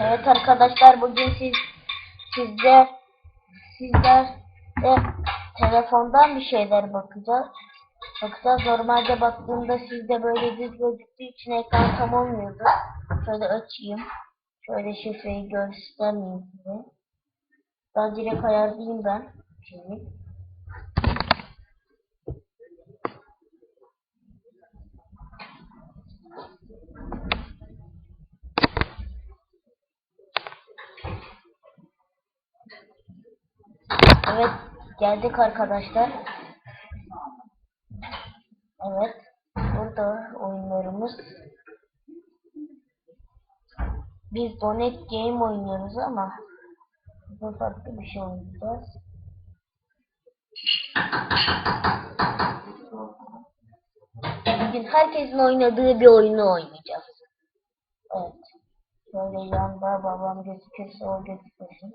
Evet arkadaşlar bugün siz sizde sizler de telefondan bir şeyler bakacağız. Bakacağız. Normalde baktığımda sizde böyle düz gözüktüğü için ekran tam olmuyordu. Şöyle açayım. Şöyle şifreyi göstermeyeyim size. Daha direkt ayarlayayım ben. Şimdi. Evet, geldik arkadaşlar. Evet, burada oyunlarımız. Biz Donet Game oynuyoruz ama bu farklı bir şey oynayacağız. Bugün herkesin oynadığı bir oyunu oynayacağız. Evet. Şöyle yanda babam gözükürse o gözükmesin.